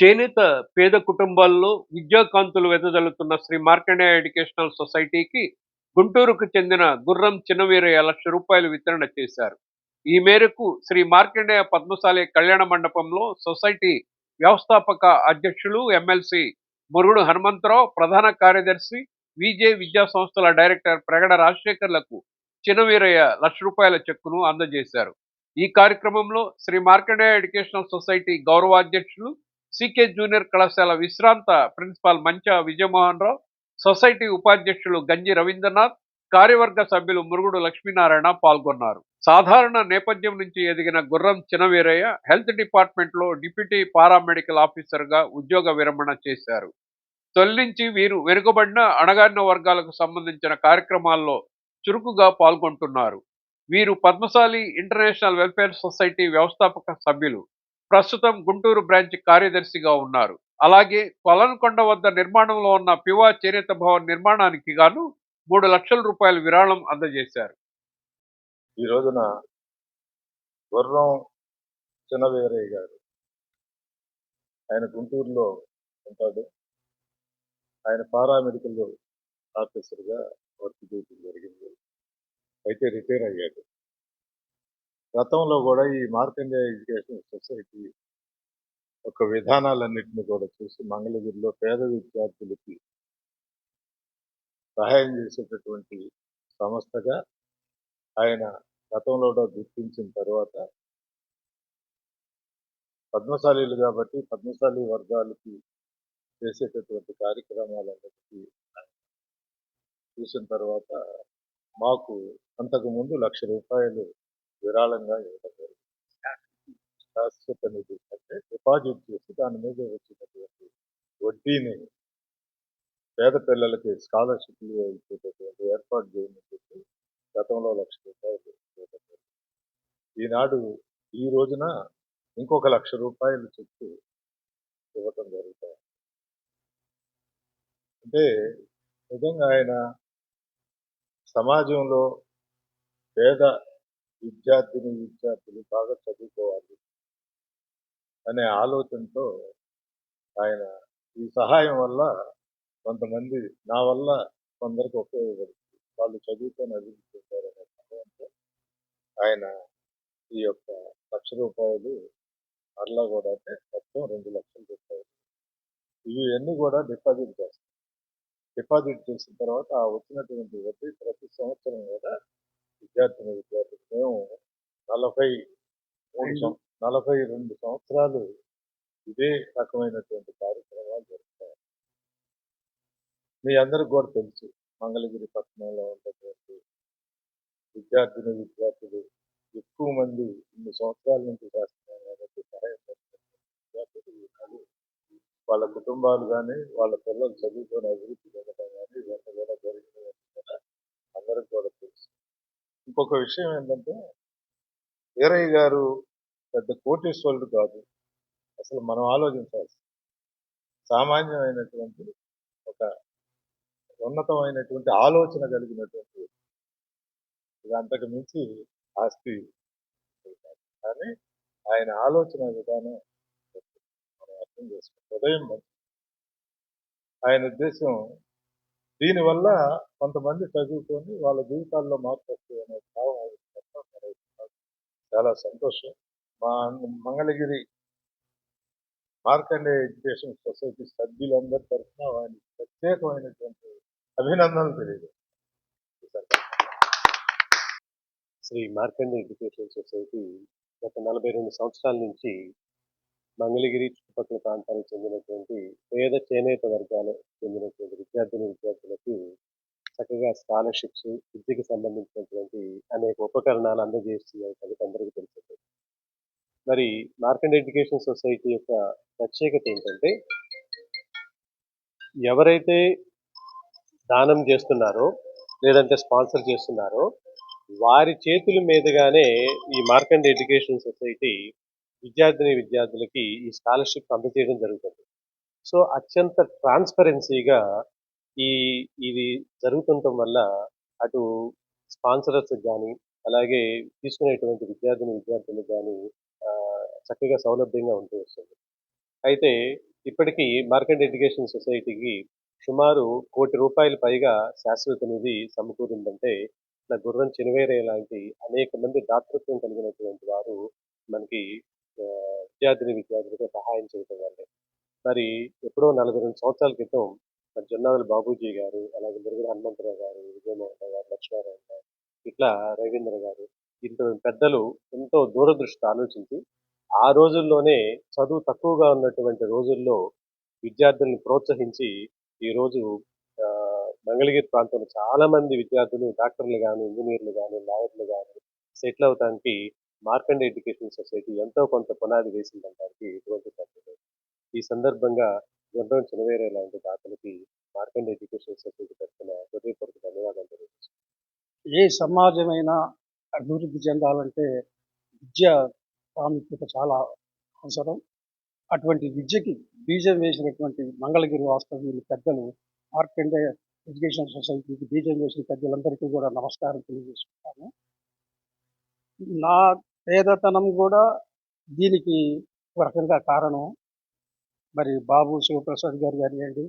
చేనేత పేద కుటుంబాల్లో విద్యాకాంతులు వెదజల్లుతున్న శ్రీ మార్కండేయ ఎడ్యుకేషనల్ సొసైటీకి గుంటూరుకు చెందిన గుర్రం చిన్నవీరయ్య లక్ష రూపాయలు వితరణ చేశారు. ఈ మేరకు శ్రీ మార్కండేయ పద్మశాలి కళ్యాణ మండపంలో సొసైటీ వ్యవస్థాపక అధ్యక్షులు ఎమ్మెల్సీ మురుగుడు హనుమంతరావు ప్రధాన కార్యదర్శి విజే విద్యా సంస్థల డైరెక్టర్ ప్రగడ రాజశేఖర్లకు చిన్నవీరయ్య లక్ష రూపాయల చెక్కును అందజేశారు. ఈ కార్యక్రమంలో శ్రీ మార్కండేయ ఎడ్యుకేషనల్ సొసైటీ గౌరవాధ్యక్షులు సికే జూనియర్ కళాశాల విశ్రాంత ప్రిన్సిపాల్ మంచా విజయమోహన్ రావు సొసైటీ ఉపాధ్యక్షులు గంజి రవీంద్రనాథ్ కార్యవర్గ సభ్యులు మురుగుడు లక్ష్మీనారాయణ పాల్గొన్నారు. సాధారణ నేపథ్యం నుంచి ఎదిగిన గుర్రం చినవీరయ్య హెల్త్ డిపార్ట్మెంట్లో డిప్యూటీ పారామెడికల్ ఆఫీసర్గా ఉద్యోగ విరమణ చేశారు. తొలి నుంచి వీరు వెనుకబడిన అణగారిన వర్గాలకు సంబంధించిన కార్యక్రమాల్లో చురుకుగా పాల్గొంటున్నారు. వీరు పద్మశాలి ఇంటర్నేషనల్ వెల్ఫేర్ సొసైటీ వ్యవస్థాపక సభ్యులు. ప్రస్తుతం గుంటూరు బ్రాంచ్ కార్యదర్శిగా ఉన్నారు. అలాగే కొలన్కొండ వద్ద నిర్మాణంలో ఉన్న పివా చేనేత భవన్ నిర్మాణానికి గాను మూడు లక్షల రూపాయల విరాళం అందజేశారు. ఈ రోజున గుర్రం చిన్నవీరయ్య గారు ఆయన గుంటూరులో ఉంటాడు. ఆయన పారామెడికల్ ఆఫీసర్గా వర్క్ చేయడం జరిగింది. అయితే రిటైర్ అయ్యాడు. గతంలో కూడా ఈ మార్కండేయ ఎడ్యుకేషన్ సొసైటీ ఒక విధానాలన్నింటినీ కూడా చూసి మంగళగిరిలో పేద విద్యార్థులకి సహాయం చేసేటటువంటి సంస్థగా ఆయన గతంలో కూడా గుర్తించిన తర్వాత పద్మశాలీలు కాబట్టి పద్మశాలి వర్గాలకి చేసేటటువంటి కార్యక్రమాలన్నిటికీ చూసిన తర్వాత మాకు అంతకుముందు లక్ష రూపాయలు విరాళంగా ఇవ్వడం జరిగింది శాశ్వత నిధి అంటే డిపాజిట్ చేసి దాని మీద వచ్చినటువంటి వడ్డీని పేద పిల్లలకి స్కాలర్షిప్లు ఇచ్చేటటువంటి ఏర్పాటు చేయమని చెప్పి గతంలో లక్ష రూపాయలు ఇవ్వడం జరిగింది ఈనాడు ఈ రోజున ఇంకొక లక్ష రూపాయలు చెప్పి ఇవ్వటం జరుగుతుంది అంటే నిజంగా ఆయన సమాజంలో పేద విద్యార్థిని విద్యార్థులు బాగా చదువుకోవాలి అనే ఆలోచనతో ఆయన ఈ సహాయం వల్ల కొంతమంది నా వల్ల కొందరికి ఉపయోగపడుతుంది. వాళ్ళు చదువుకొని అభివృద్ధి చెందారనే ఆయన ఈ యొక్క లక్ష రూపాయలు మరలా కూడా అంటే మొత్తం రెండు లక్షల రూపాయలు ఇవి అన్నీ కూడా డిపాజిట్ చేస్తాం డిపాజిట్ చేసిన తర్వాత ఆ వచ్చినటువంటి వడ్డీ ప్రతి సంవత్సరం కూడా విద్యార్థిని నలభై మూడు నలభై రెండు సంవత్సరాలు ఇదే రకమైనటువంటి కార్యక్రమాలు జరుగుతాయి. మీ అందరికి కూడా తెలుసు మంగళగిరి పట్టణంలో ఉన్నటువంటి విద్యార్థిని విద్యార్థులు ఎక్కువ మంది ఇన్ని సంవత్సరాల నుంచి చేస్తున్నారు కాబట్టి వాళ్ళ కుటుంబాలు కానీ వాళ్ళ పిల్లలు చదువుకొని అభివృద్ధి చెందడం కానీ ఇవన్నీ కూడా జరిగినవి కూడా అందరికి కూడా తెలుసు. ఇంకొక విషయం ఏంటంటే వీరయ్య గారు పెద్ద కోటేశ్వరుడు కాదు. అసలు మనం ఆలోచించాలి సామాన్యమైనటువంటి ఒక ఉన్నతమైనటువంటి ఆలోచన కలిగినటువంటి ఇది అంతకు మించి ఆస్తి. కానీ ఆయన ఆలోచన విధానం మనం అర్థం చేసుకుంటాం ఉదయం మంచి. ఆయన ఉద్దేశం దీనివల్ల కొంతమంది చదువుకొని వాళ్ళ జీవితాల్లో మార్పు వస్తుంది అనే భావం ఆయన తప్ప మరొకటి కాదు. చాలా సంతోషం. మా మంగళగిరి మార్కండే ఎడ్యుకేషన్ సొసైటీ సభ్యులందరి తరఫున ఆయన ప్రత్యేకమైనటువంటి అభినందనలు తెలియదు శ్రీ మార్కండే ఎడ్యుకేషన్ సొసైటీ గత నలభై రెండు సంవత్సరాల నుంచి మంగళగిరి చుట్టుపక్కల ప్రాంతానికి చెందినటువంటి పేద చేనేత వర్గాలకు చెందినటువంటి విద్యార్థులు విద్యార్థులకు చక్కగా స్కాలర్షిప్స్ విద్యకి సంబంధించినటువంటి అనేక ఉపకరణాలు అందజేస్తున్న సంగతి అందరికీ తెలిసింది మరి మార్కెండ్ ఎడ్యుకేషన్ సొసైటీ యొక్క ప్రత్యేకత ఏంటంటే ఎవరైతే దానం చేస్తున్నారో లేదంటే స్పాన్సర్ చేస్తున్నారో వారి చేతుల మీదుగానే ఈ మార్కండ్ ఎడ్యుకేషన్ సొసైటీ విద్యార్థిని విద్యార్థులకి ఈ స్కాలర్షిప్ అందజేయడం జరుగుతుంది. సో అత్యంత ట్రాన్స్పరెన్సీగా ఈ ఇది జరుగుతుండటం వల్ల అటు స్పాన్సరర్స్ కానీ అలాగే తీసుకునేటువంటి విద్యార్థిని విద్యార్థులకు కానీ చక్కగా సౌలభ్యంగా ఉంటూ వస్తుంది. అయితే ఇప్పటికీ మార్కెట్ ఎడ్యుకేషన్ సొసైటీకి సుమారు కోటి రూపాయల పైగా శాశ్వత నిధి సమకూరిందంటే ఇట్లా గుర్రం చినవేరే లాంటి అనేక మంది దాతృత్వం కలిగినటువంటి వారు మనకి విద్యార్థిని విద్యార్థులకు సహాయం చేయడం వల్లే. మరి ఎప్పుడో నలభై రెండు సంవత్సరాల క్రితం జొన్నాదుల బాబూజీ గారు అలాగే మురుగుడు హనుమంతరావు గారు విజయమోహన్ గారు లక్ష్మారావు గారు ఇట్లా రవీంద్ర గారు ఇంత పెద్దలు ఎంతో దూరదృష్టి ఆలోచించి ఆ రోజుల్లోనే చదువు తక్కువగా ఉన్నటువంటి రోజుల్లో విద్యార్థులను ప్రోత్సహించి ఈరోజు ఆ, మంగళగిరి ప్రాంతంలో చాలా మంది విద్యార్థులు డాక్టర్లు కానీ ఇంజనీర్లు కానీ లాయర్లు కానీ సెటిల్ అవడానికి మార్కండ్ ఎడ్యుకేషన్ సొసైటీ ఎంతో కొంత పునాది వేసిందనడానికి ఎటువంటి తప్పు ఈ సందర్భంగా గుండ్రం చినవేరే లాంటి దాతలకి మార్కండ ఎడ్యుకేషన్ సొసైటీ తరఫున హృదయపూర్వక ధన్యవాదాలు తెలియజేస్తున్నాను. ఏ సమాజమైనా అభివృద్ధి చెందాలంటే విద్య ప్రాముఖ్యత చాలా అవసరం. అటువంటి విద్యకి బీజం వేసినటువంటి మంగళగిరి వాస్తవ్యులు పెద్దలు మార్కండే ఎడ్యుకేషన్ సొసైటీకి బీజం వేసిన పెద్దలందరికీ కూడా నమస్కారం తెలియజేసుకుంటాను. నా పేదతనం కూడా దీనికి ఒక రకంగా కారణం. మరి బాబు శివప్రసాద్ గారు కానివ్వండి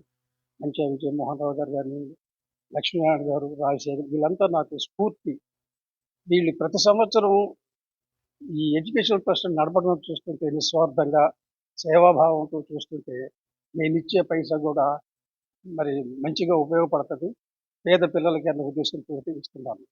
మంచిగా విజయమోహన్ రావు గారు కానివ్వండి లక్ష్మీనారాయణ గారు రాజశేఖర్ వీళ్ళంతా నాకు స్ఫూర్తి. వీళ్ళు ప్రతి సంవత్సరం ఈ ఎడ్యుకేషన్ ట్రస్ట్ నడపడం చూస్తుంటే నిస్వార్థంగా సేవాభావంతో చూస్తుంటే నేను ఇచ్చే పైసా కూడా మరి మంచిగా ఉపయోగపడుతుంది. పేద పిల్లలకి అన్న ఉద్దేశంతో ఇస్తున్నాను